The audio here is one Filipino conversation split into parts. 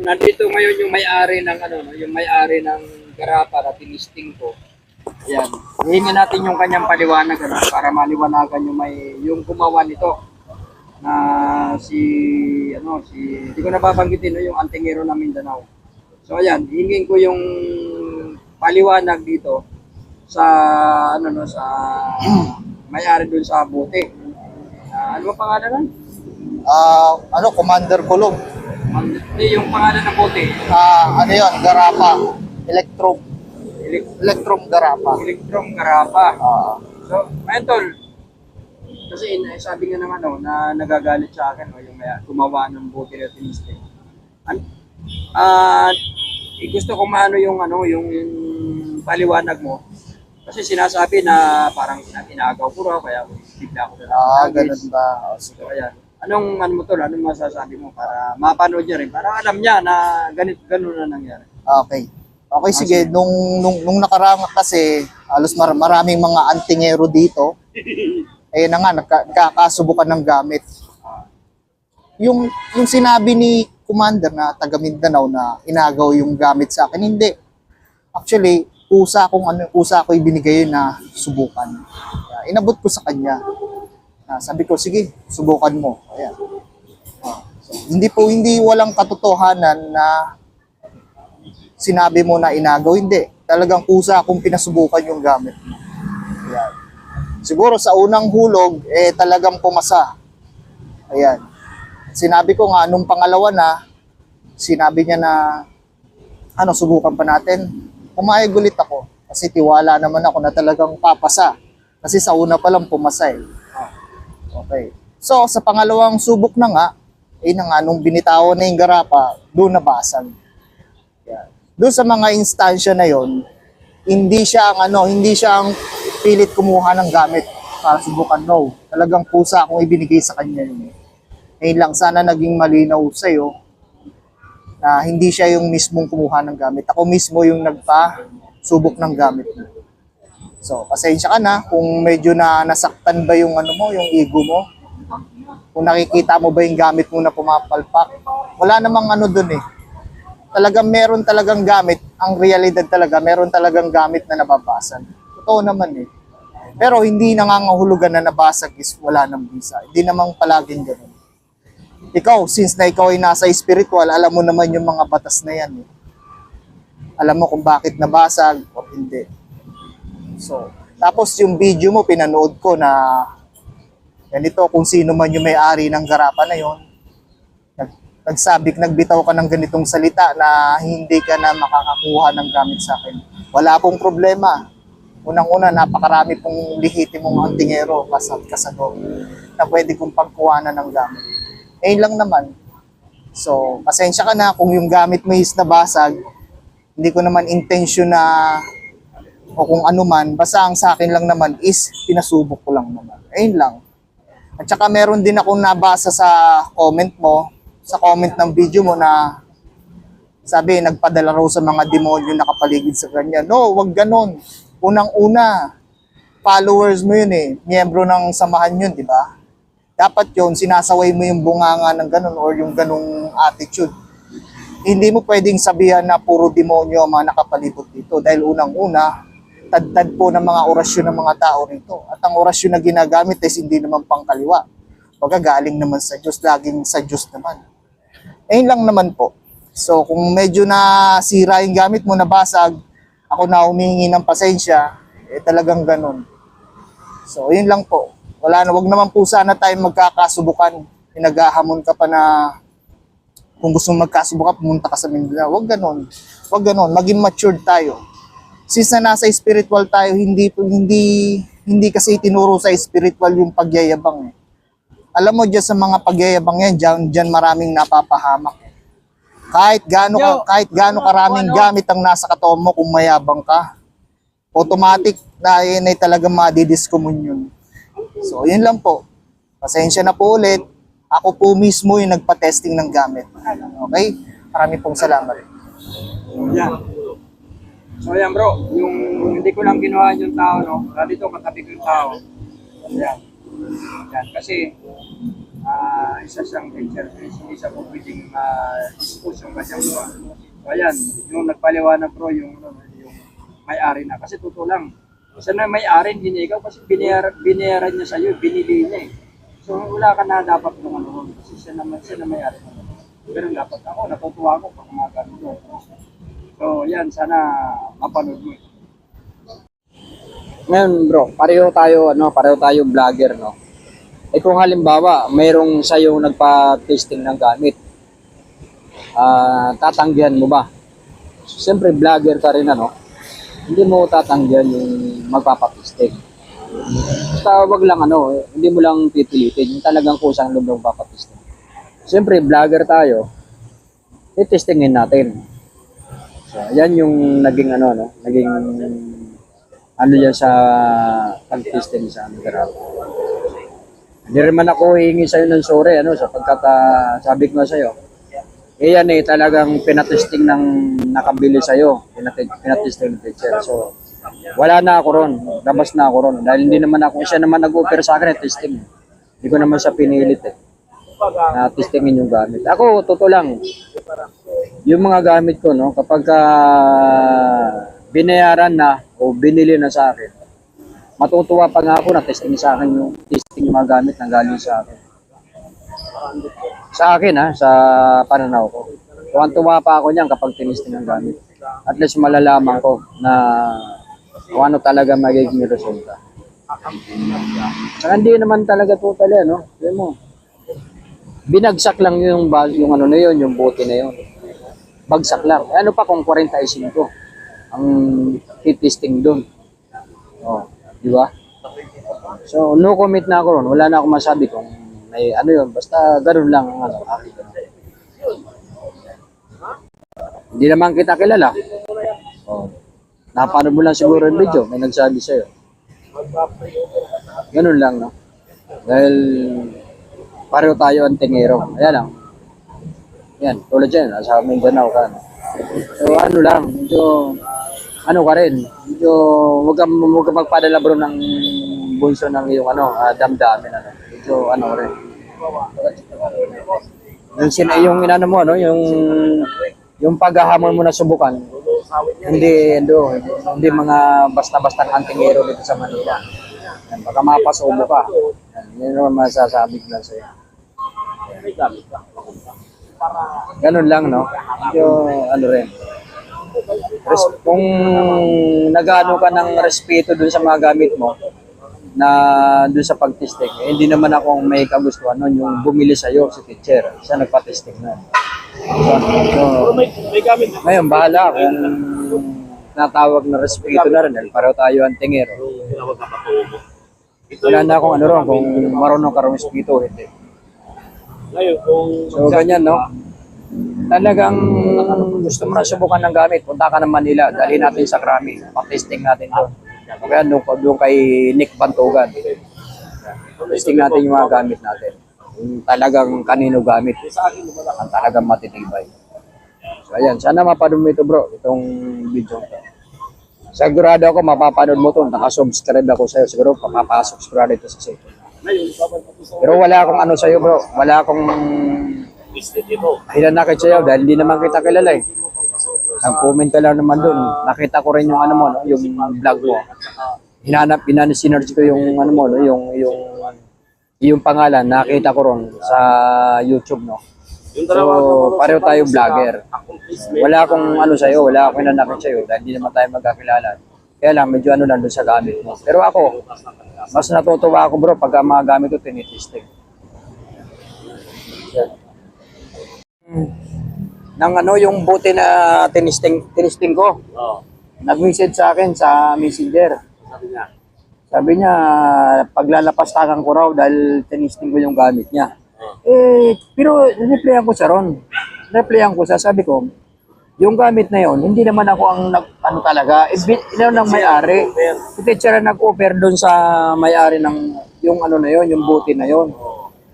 nandito ngayon yung may-ari ng ano, no, yung may-ari ng garapa na tinisting ko. Ayan. Hihingin natin yung kanyang paliwanag ano, para maliwanagan yung may yung gumawa nito na si ano si hindi ko nababanggitin no, yung antingero ng Mindanao. So ayan, hingin ko yung paliwanag dito sa ano no sa may-ari dun sa buti. Ah, ano ba pangalan? Ah, ano, Commander Kulong. Hindi, yung pangalan ng buti. Ah, ano yun, Garapa. Electrum. Elec- Electrum Garapa. Electrum Garapa. Ah, So, ngayon tol, kasi in- sabi nga naman no, na nagagalit sa akin no, yung may gumawa ng buti na tiniste. An- Ah, eh, gusto ko maano yung ano, yung, yung paliwanag mo. Kasi sinasabi na parang inagaw ko raw, kaya bigla ko na ah ganun ba? Oh, sige. So, ayan. Anong ano mo tol, anong masasabi mo para mapanood niya rin, para alam niya na ganit ganun na nangyari. Okay. Okay, sige. Nung, nung, nung nakarang kasi, halos mar- maraming mga antingero dito. Ayun na nga, nagka- nagkakasubukan ng gamit. Yung, yung sinabi ni Commander na taga Mindanao na inagaw yung gamit sa akin, hindi. Actually, kusa kong ano, kusa ko ibinigay na subukan. Kaya inabot ko sa kanya. Na sabi ko, sige, subukan mo. Ayan. Ah, so, hindi po, hindi walang katotohanan na sinabi mo na inagaw, hindi. Talagang kusa akong pinasubukan yung gamit mo. Ayan. Siguro sa unang hulog, eh talagang pumasa. Ayan. Sinabi ko nga, nung pangalawa na, sinabi niya na, ano, subukan pa natin. Pumayag ulit ako. Kasi tiwala naman ako na talagang papasa. Kasi sa una pa lang pumasa eh. Okay. So, sa pangalawang subok na nga, eh na nga, nung binitawan na yung garapa, doon nabasag. Yan. Doon sa mga instansya na yon, hindi siya ang ano, hindi siya ang pilit kumuha ng gamit para subukan. No. Talagang pusa akong ibinigay sa kanya yun. Ngayon lang, sana naging malinaw sa'yo na hindi siya yung mismong kumuha ng gamit. Ako mismo yung nagpa-subok ng gamit mo. So, pasensya ka na kung medyo na nasaktan ba yung ano mo, yung ego mo. Kung nakikita mo ba yung gamit mo na pumapalpak. Wala namang ano dun eh. Talagang meron talagang gamit. Ang realidad talaga, meron talagang gamit na nababasag. Totoo naman eh. Pero hindi nangangahulugan na nabasag is wala ng visa. Hindi namang palaging ganun. Ikaw, since na ikaw ay nasa spiritual, alam mo naman yung mga batas na yan eh. Alam mo kung bakit nabasag o hindi. So, tapos yung video mo, pinanood ko na ganito, kung sino man yung may-ari ng garapa na yon nag, nagsabi, nagbitaw ka ng ganitong salita na hindi ka na makakakuha ng gamit sa akin. Wala pong problema. Unang-una, napakarami pong lihitimong antingero kasat kasado na pwede kong pagkuhanan ng gamit. Eh lang naman. So, pasensya ka na kung yung gamit mo is nabasag, hindi ko naman intention na o kung ano man, basta ang sa akin lang naman is pinasubok ko lang naman. Ayun lang. At saka meron din akong nabasa sa comment mo, sa comment ng video mo na sabi, nagpadala raw sa mga demonyo na kapaligid sa kanya. No, wag ganon. Unang-una, followers mo yun eh. Miyembro ng samahan yun, di ba? Dapat yun, sinasaway mo yung bunganga ng ganon or yung ganong attitude. Hindi mo pwedeng sabihan na puro demonyo ang mga nakapalibot dito dahil unang-una, tad-tad po ng mga orasyon ng mga tao rito. At ang orasyon na ginagamit is hindi naman pangkaliwa. Baga galing naman sa Diyos, laging sa Diyos naman. Ayun lang naman po. So kung medyo na sira yung gamit mo, nabasag, ako na humingi ng pasensya, eh talagang ganun. So yun lang po. Wala na, wag naman po sana tayo magkakasubukan. Pinaghahamon ka pa na kung gusto mong magkasubukan, pumunta ka sa Mindanao. Wag ganun. Wag ganun. Maging matured tayo since na nasa spiritual tayo, hindi hindi hindi kasi tinuro sa spiritual yung pagyayabang. Eh. Alam mo diyan sa mga pagyayabang yan, diyan, diyan maraming napapahamak. Kahit gaano ka, kahit gaano karaming ano? gamit ang nasa katawan mo kung mayabang ka, automatic na yun ay talagang madidiscommunion. So, yun lang po. Pasensya na po ulit. Ako po mismo yung nagpa-testing ng gamit. Okay? Maraming pong salamat. Yan. So yan bro, yung hindi ko lang ginawa yung tao, no? Dito katabi ko yung tao. Yan. Yan. Kasi, ah, ah, isa siyang teacher, hindi siya po pwedeng ma-dispose yung kanyang buwan. So, ayan, yung nagpaliwanag bro, yung, ano, yung may-ari na. Kasi totoo lang, siya na may-ari, hindi ikaw kasi binayar, binayaran niya sa'yo, binili niya eh. So wala ka na dapat ng ano kasi siya naman, siya na may-ari. Ganun dapat ako, natutuwa ako pag mga ganun. So yan, sana mapanood mo. Ngayon bro, pareho tayo, ano, pareho tayo vlogger, no? Eh kung halimbawa, mayroong sa'yo nagpa-testing ng gamit, ah tatanggihan mo ba? Siyempre, vlogger ka rin, ano? Hindi mo tatanggihan yung magpapatesting. Basta wag lang, ano, eh, hindi mo lang pipilitin. Yung talagang kusang loob ng magpapatesting. Siyempre, vlogger tayo, i-testingin natin. So, yan yung naging, ano, no? Naging, ano yan sa pag-testing sa garage. Hindi rin man ako hihingi sa'yo ng sorry, ano, sapagkat ah, sabi ko sa'yo, eh yan eh, talagang pinatesting ng nakabili sa'yo, Pinat- pinatesting ng teacher. So, wala na ako ron, labas na ako ron. Dahil hindi naman ako, siya naman nag-offer sa akin eh, testing. Hindi ko naman siya pinilit eh, na testingin yung gamit. Ako, totoo lang, yung mga gamit ko, no, kapag ah, binayaran na o binili na sa akin, matutuwa pa nga ako na testing sa akin yung testing yung mga gamit na galing sa akin. Sa akin ha, sa pananaw ko. Tuwan-tuwa pa ako niyan kapag tinisting ang gamit. At least malalaman ko na kung ano talaga magiging resulta. Saka hindi naman talaga totally ano, mo. Binagsak lang yung yung ano na yun, yung bote na yun. Bagsak lang. Eh, ano pa kung 45 ang titisting doon. Oh, di ba? So, no comment na ako ron. Wala na akong masabi kung may ano yun. Basta ganun lang ang ano. aking ano. Hindi naman kita kilala. Oh. Napanood mo lang siguro yung video. May nagsabi sa'yo. Ganun lang, no? Dahil pareho tayo ang tingero. Ayan lang. Yan, tulad dyan, nasa Mindanao ka. So ano lang, medyo, ano ka rin, medyo, huwag ka, huwag ka magpadala bro ng bunso ng iyong ano, ah, damdamin, ano. Medyo, ano rin. Yung, sin, yung inano mo, no, yung, yung paghahamon mo na subukan, hindi, endo, hindi mga basta-basta antingero dito sa Manila. Yan, baka mapasubo ka. Yan, yun naman masasabi ko lang sa'yo. Ganun lang, no? Medyo, ano rin. Res- kung nagano ka ng respeto dun sa mga gamit mo, na dun sa pag-testing, eh, hindi naman ako may kagustuhan nun, yung bumili sa'yo si teacher, siya nagpa-testing na. So, so, ngayon, bahala kung natawag na respeto na rin, pareho tayo ang tingero. Wala na akong ano ron, kung marunong ka rin respeto hindi. Ngayon, kung So, ganyan, no? Talagang gusto mo na subukan ng gamit, punta ka ng Manila, dali natin sa Krami, pa-testing natin doon. Kaya doon, doon kay Nick Bantugan. Testing natin yung mga gamit natin. Yung talagang kanino gamit, ang talagang matitibay. So, ayan, sana mapanood mo ito bro, itong video ko. Sigurado ako mapapanood mo ito, nakasubscribe ako sa'yo, siguro papapasubscribe ito sa site. Pero wala akong ano sa'yo bro, wala akong listed dito, hinanakit sa'yo dahil hindi naman kita kilala eh. Nag-comment ka lang naman doon. Nakita ko rin yung ano mo, no? yung vlog mo. Hinanap, hinanap, sinerge ko yung ano mo, no? yung, yung, yung pangalan, nakita ko ron sa YouTube, no? So, pareho tayo vlogger. Wala akong ano sa'yo, wala akong hinanakit sa'yo dahil hindi naman tayo magkakilala. Kaya lang, medyo ano lang doon sa gamit mo. Pero ako, mas natutuwa ako bro pag ang mga gamit ko tinitesting. Yan. Nang ano yung buti na tinisting, tinisting ko, oh, nag-message sa akin sa messenger. sabi niya, Sabi niya, paglalapastakan ko raw dahil tinisting ko yung gamit niya. Eh, pero replyan ko sa ron. Replyan ko sa, sabi ko, yung gamit na yon hindi naman ako ang nag, ano talaga, ino ng may-ari. Si teacher ang nag-offer doon sa may-ari ng, yung ano na yon yung buti na yon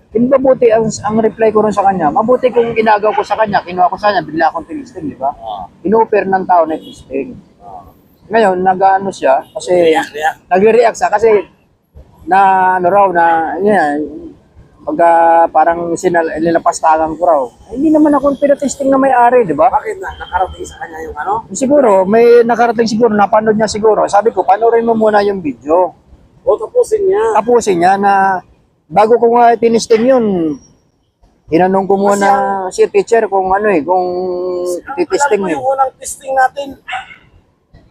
Hindi ba buti, ang, ang reply ko ron sa kanya, mabuti kung ginagaw ko sa kanya, kinuha ko sa kanya, bigla akong tinisting, di ba? In-offer ng tao na testing. Ngayon, nag-ano siya, kasi react, react. nagre-react siya kasi na ano raw na yan pagka parang sinal, nilapastangan ko raw. Eh, hindi naman ako pinatesting na may-ari, di ba? Bakit na nakarating sa kanya yung ano? Siguro, may nakarating siguro, napanood niya siguro. Sabi ko, panoorin mo muna yung video. O tapusin niya. Tapusin niya na bago ko nga tinisting yun, tinanong ko muna si teacher kung ano eh, kung titesting Alam mo eh. yung unang testing natin,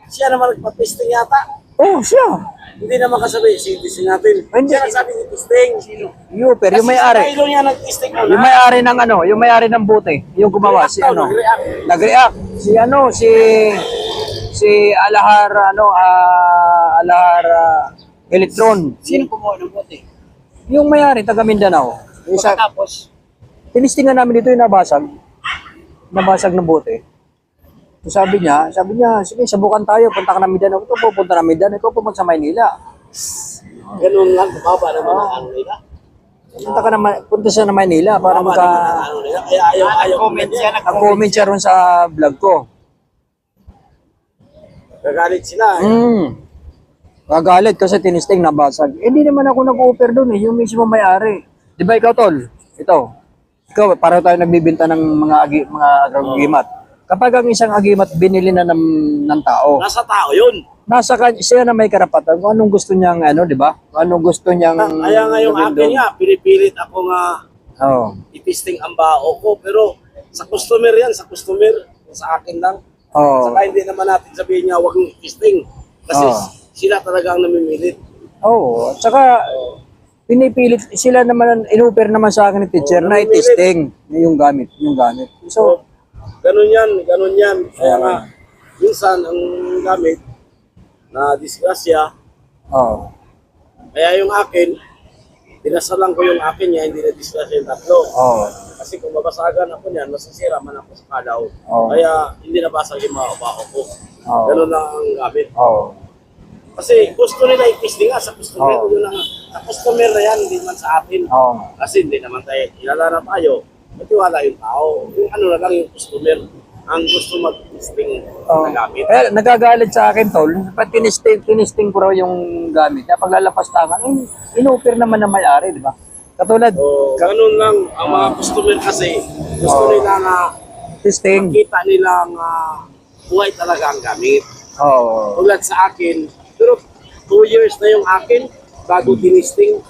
siya naman nagpa-testing yata. Oh, siya. Hindi naman kasabi, si testing natin. Hindi. Siya nagsabi ni testing. Sino? Yuper, yung may-ari. Kasi niya nag-testing muna. Yung may-ari ng ano, yung may-ari ng buti, yung gumawa, si ano. nag-react. Nag-react. Si ano, si si Alahar ano, ah, Alahar ah, Electron. Sino kumuha ng bote? Yung may-ari taga Mindanao. Yung sa, Tapos, tinistingan namin dito yung nabasag. Nabasag ng bote. So sabi niya, sabi niya, sige, sabukan tayo, punta ka na Mindanao. Ito pupunta na Mindanao, ikaw pupunta sa Maynila. ganun lang, baba naman ang ano nila. Punta ka na, punta siya na Maynila para Baba magka... naman ang ano nila. Kaya ayaw, ayaw. Comment siya. Nag-comment siya ron sa vlog ko. Gagalit sila. eh. Mm. Gagalit kasi tinisting nabasag. Eh, Hindi naman ako nag-offer doon eh, yung mismo may-ari. Di ba ikaw, Tol? Ito. Ikaw, para tayo nagbibinta ng mga agi, mga agimat. Kapag ang isang agimat binili na ng, ng tao, Nasa tao yun. nasa kanya, siya na may karapatan kung anong gusto niyang ano, di ba? Kung anong gusto niyang Kaya nga yung gawin akin doon. nga, pinipilit ako nga Oo. itisting ang bao ko. Pero sa customer yan, sa customer, sa akin lang. Oo. Saka hindi naman natin sabihin niya, huwag mong itisting. Kasi Oo. sila talaga ang namimilit. Oo. At saka, pinipilit, sila naman, inuper naman sa akin ni teacher na i-testing yung gamit, yung gamit. So, Ganun yan, ganun yan. Kaya nga, minsan ang gamit na disgrasya, oo. kaya yung akin, pinasalan ko yung akin niya, hindi na disgrasya yung tatlo. Oo. Kasi kung mabasagan ako niyan, masasira man ako sa kalaw. Oo. Kaya hindi nabasag yung mga bao ko. Oo. Ganun lang ang gamit. Oo. Kasi gusto nila i-testing nga sa customer. Oo. Yun lang. Sa customer na yan, hindi man sa atin. Oo. Kasi hindi naman tayo, ilala na tayo. Matiwala yung tao. Yung ano na lang yung customer ang gusto mag-testing Oo. na gamit. Eh, nagagalit sa akin, tol. Pag tinisting, tinisting ko raw yung gamit. Kaya paglalapas tangan, eh, inuper naman na may-ari, di ba? Katulad, So, ganun lang ang mga customer kasi gusto Oo. nila na testing. makita nila nga buhay talaga ang gamit. Oo. Tulad sa akin, pero 2 years na yung akin bago tinisting.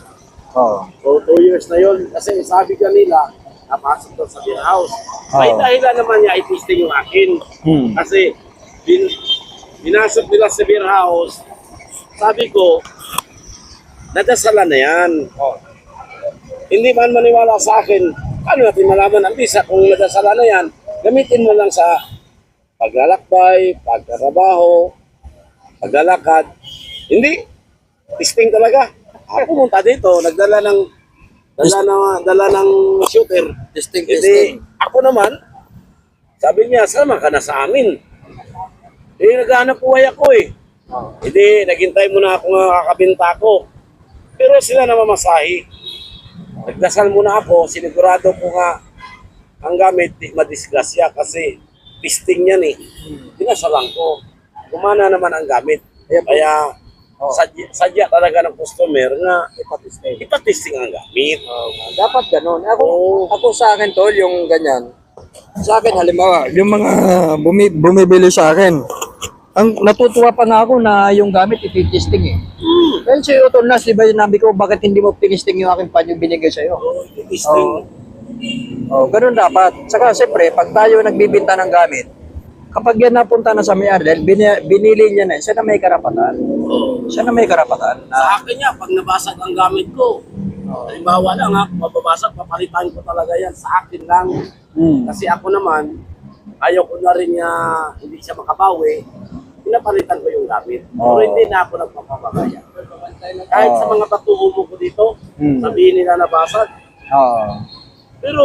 Oo. So, 2 years na yun. Kasi sabi ka nila, napasok daw sa beer house. May Oo. dahilan naman niya i-testing yung akin. Hmm. Kasi bin, binasok nila sa beer house, sabi ko, nadasalan na yan. Hindi man maniwala sa akin, paano natin malaman ang visa kung nadasalan na yan, gamitin mo lang sa paglalakbay, pagtrabaho, paglalakad. Hindi. Testing talaga. Ako pumunta dito, nagdala ng dala ng dala ng shooter. Testing, Hindi, ako naman, sabi niya, sama ka na sa amin. Eh, naghahanap buhay ako eh. Hindi, naghintay muna ako nga kakabinta ko. Pero sila na mamasahi. Nagdasal muna ako, sinigurado ko nga ang gamit di madisgrasya kasi pisting yan eh. Dinasalan ko. Kumana naman ang gamit. Kaya sadya, sadya talaga ng customer nga ipatisting, ipatisting ang gamit. Dapat ganun. Ako, Oo. ako sa akin, tol, yung ganyan. Sa akin, halimbawa, yung mga bumi, bumibili sa akin, ang natutuwa pa nga ako na yung gamit ititesting eh. Hmm. Well, si Utonas, di ba yung nabi ko, bakit hindi mo tinisting yung aking pan yung binigay sa'yo? Ipatisting. Oh, ganun dapat. Saka siyempre, pag tayo nagbibinta ng gamit, kapag yan napunta na sa may dahil bini- binili niya na, siya na may karapatan. Oo. Siya na may karapatan. Sa Na, akin niya, pag nabasag ang gamit ko, halimbawa lang ha, mababasag, papalitan ko talaga yan sa akin lang. Hmm. Kasi ako naman, ayaw ko na rin niya, hindi siya makabawi, pinapalitan ko yung gamit. Pero Oo. hindi na ako nagpapabagaya. Kahit sa mga batuhumo ko dito, Hmm. sabihin nila nabasag. Oo. Pero,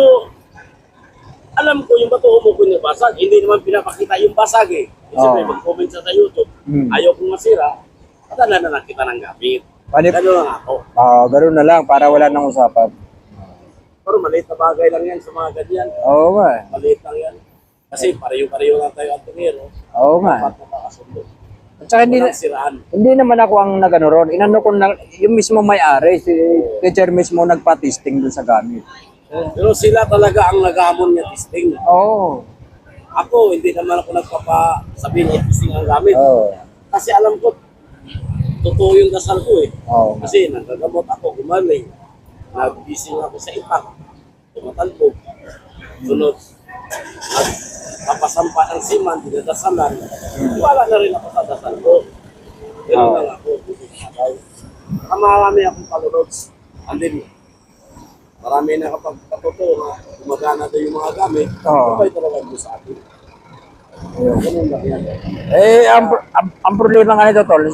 alam ko yung batuhumo ko nabasag, hindi naman pinapakita yung basag eh. Kasi Oo. may mag-comment sa sa YouTube, Hmm. ayaw kong masira, padala na lang kita ng gamit. Panip, Gano'n lang ako. Ah, ganun na lang para wala nang usapan. Pero maliit na bagay lang yan sa mga ganyan. Oo nga. Maliit lang yan. Kasi pareho-pareho lang tayo at tumiro. Oo nga. Dapat. At saka hindi, siraan. hindi naman ako ang nagano ron. Inano ko na, yung mismo may-ari, si teacher mismo nagpa-testing dun sa gamit. Pero sila talaga ang naghamon niya testing. Oo. Ako, hindi naman ako nagpapasabi niya testing ang gamit. Oo. Kasi alam ko, totoo yung dasal ko eh. Oo. Kasi nagagamot ako, gumaling. Nagising ako sa ipak. Tumatalbog. Sunod, nagpapasampa ng siman, dinadasalan. Wala na rin ako sa dasal ko. Ganun Oo. lang ako. Marami akong followers. And then, marami na kapag na gumagana daw yung mga gamit. Oo. Sabay talaga mo sa akin. Ayun. Ganun lang yan. Eh, ang, pro- ang, ang problema nga nito, tol,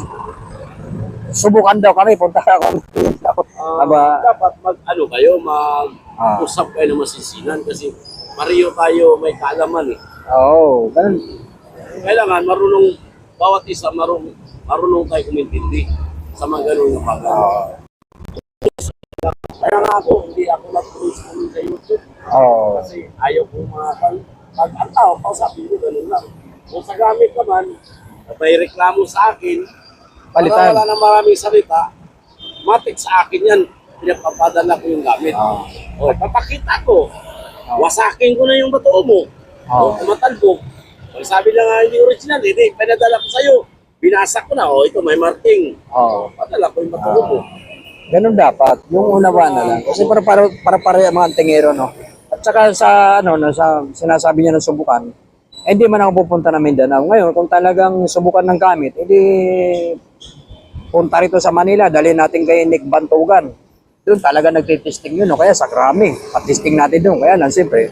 subukan daw kami, punta ako. Ah, Aba, dapat mag ano kayo mag-usap kayo ng masisinan kasi pareho tayo may kaalaman eh. oo, ganun. Kailangan marunong bawat isa marunong marunong tayo kumintindi sa mga ganun na bagay. Oo. Nga ako, hindi ako nag-post kami sa YouTube Oo. kasi ayaw ko mga pag, ang tao, kausapin ko ganun lang. Kung sa gamit naman, may reklamo sa akin, Palitan. para wala na maraming salita, matik sa akin yan, pinapapadala ko yung gamit. Oo. O, papakita ko. Wasakin ko na yung bato mo. Oo. O, tumatalbog. Pag sabi lang nga hindi original, hindi, pinadala ko sa'yo. Binasa ko na, o ito may marking. Oo. O, padala ko yung bato mo. Ganun dapat. Yung unawa na lang. Kasi para para para para mga tingero, no. At saka sa ano no, sa sinasabi niya ng subukan, eh, hindi man ako pupunta ng Mindanao. Ngayon, kung talagang subukan ng gamit, edi punta rito sa Manila, dali natin kay Nick Bantugan. Doon talaga nagtitesting yun, no? kaya sa krami. At-testing natin doon. Kaya lang, siyempre,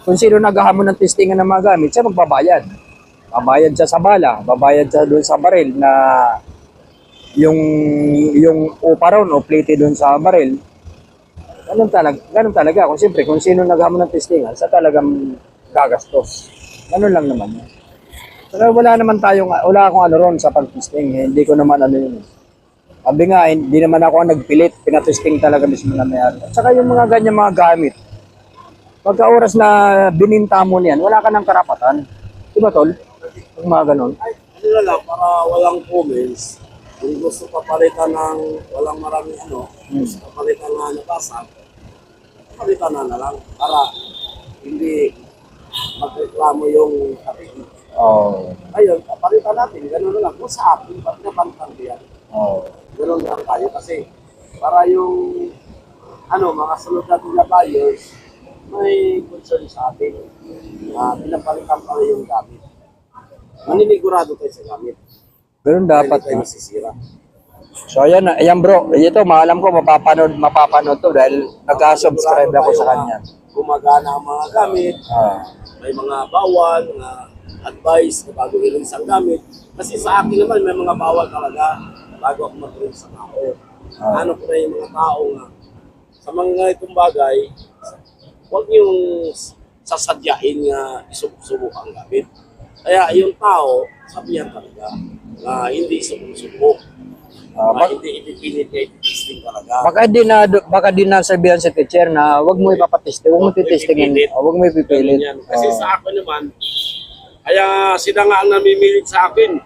kung sino naghahamon ng testingan ng mga gamit, siya magbabayad. Babayad siya sa bala, babayad siya doon sa baril na yung yung upa ron o plate doon sa baril. Ganun talaga, ganun talaga. Kung siyempre, kung sino naghamon ng testingan, sa talagang gagastos. Ganun lang naman. Pero wala naman tayong, wala akong ano ron sa pag-testing. eh. Hindi ko naman ano yun. Sabi nga, hindi naman ako ang nagpilit. Pinatesting talaga mismo na mayari. At saka yung mga ganyan mga gamit, pagka oras na bininta mo niyan, wala ka ng karapatan. Di ba, Tol? Yung mga ganun. Ay, ano lang, para walang comments, kung gusto papalitan ng walang maraming ano, gusto papalitan na nabasa, papalitan na na lang para hindi magreklamo yung kapitid. Oo. Ayun, papalitan natin, gano'n na lang. Kung sa akin, ba't napantang yan? Oo. Gano'n lang tayo kasi para yung ano, mga sunod natin na buyers, may concern sa atin na pinapalitan pa rin yung gamit. Maninigurado tayo sa gamit. Ganun dapat. No? masisira. So ayan, ayan bro, ito maalam ko mapapanood, mapapanood to dahil nagka-subscribe ako sa kanya. Gumagana ang mga gamit, Ah. may mga bawal, mga advice na bago i-release ang gamit. Kasi sa akin naman, may mga bawal talaga bago ako mag-release sa tao. Ah. Ano ko na yung mga tao nga, sa mga itong bagay, huwag yung sasadyain nga isubok ang gamit. Kaya yung tao, sabihan talaga na hindi subok-subok. Ah, na bak- hindi ipipilit niya itisting talaga. baka di na baka di na sabihan sa teacher na wag mo ipapateste, wag mo Huwag mo titestingin, wag mo ipipilit. Ganun yan. Kasi Oh. sa akin naman, kaya sila nga ang namimilit sa akin.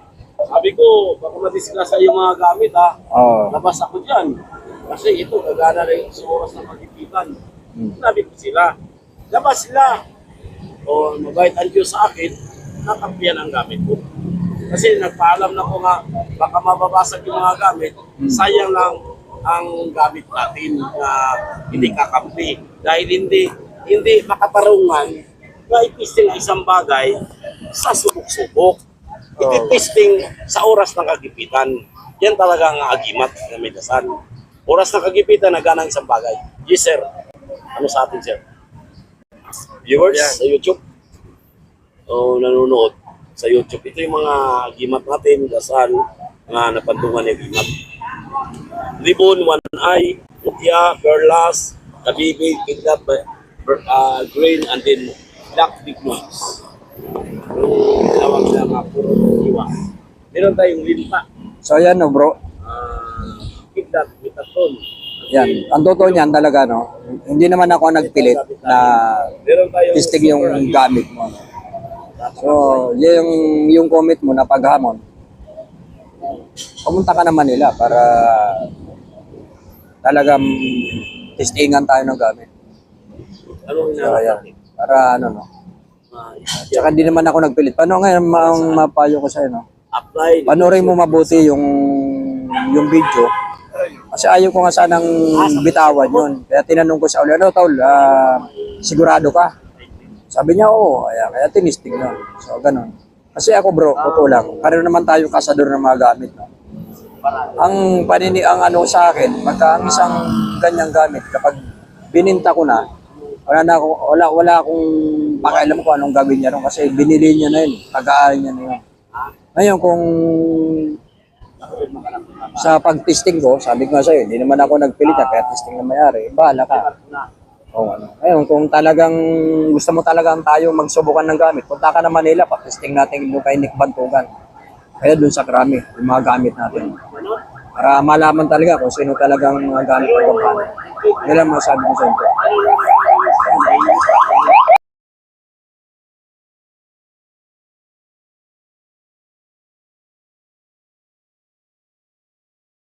Sabi ko, baka madisgrasya yung mga gamit ha. Oh. Labas ako dyan. Kasi ito, gagana na yung sa oras ng pagipitan. Hmm. Sabi ko sila, labas sila. O mabait ang Diyos sa akin, nakampiyan ang gamit ko. Kasi nagpaalam na ko nga, baka mababasag yung mga gamit, sayang lang ang gamit natin na hindi kakampi. Dahil hindi hindi makatarungan na itisting ang isang bagay sa subok-subok. Ititisting sa oras ng kagipitan. Yan talaga ang agimat na may dasan. Oras ng kagipitan, nagana ang isang bagay. Yes, sir. Ano sa atin, sir? Viewers sa YouTube o nanonood sa YouTube. Ito yung mga gimat natin, dasal, nga napantungan ni gimat. Ribbon, one eye, mutya, perlas, kabibig, kidnap, uh, grain, and then black big nose. Yung tinawag na mga puro iwa. Meron tayong linta, So ayan no bro. uh, kidnap, mitatron. Yan, ang totoo niyan talaga no. Hindi naman ako nagpilit na testing yung gamit mo. no? So, yung yung comment mo na paghamon, pumunta ka na Manila para talagang testingan tayo ng gamit. Anong So, natin? Para ano, no? Tsaka hindi naman ako nagpilit. Paano ngayon ang mapayo ko sa'yo, no? apply. Panoorin mo mabuti yung yung video. Kasi ayaw ko nga sanang bitawan yun. Kaya tinanong ko sa uli, ano tol, ah, sigurado ka? Sabi niya, oo. Kaya, kaya tinisting na. So, ganun. Kasi ako bro, totoo lang. Pareho naman tayo kasador ng mga gamit. No? Ang panini, ang ano sa akin, pagka ang isang ganyang gamit, kapag bininta ko na, wala na ako, wala, wala akong pakialam kung anong gagawin niya ron kasi binili niya na yun, tagaan niya na yun. Ngayon kung sa pag-testing ko, sabi ko nga sa'yo, hindi naman ako nagpilit na kaya testing na may-ari, bahala ka. O, ano. Ngayon, kung talagang gusto mo talagang tayo magsubukan ng gamit, punta ka na Manila, pa-testing natin doon kay Nick Bantugan. Kaya doon sa Krami, yung mga gamit natin. Para malaman talaga kung sino talagang mga gamit ng kampanya. Yan lang masabi ko sa inyo.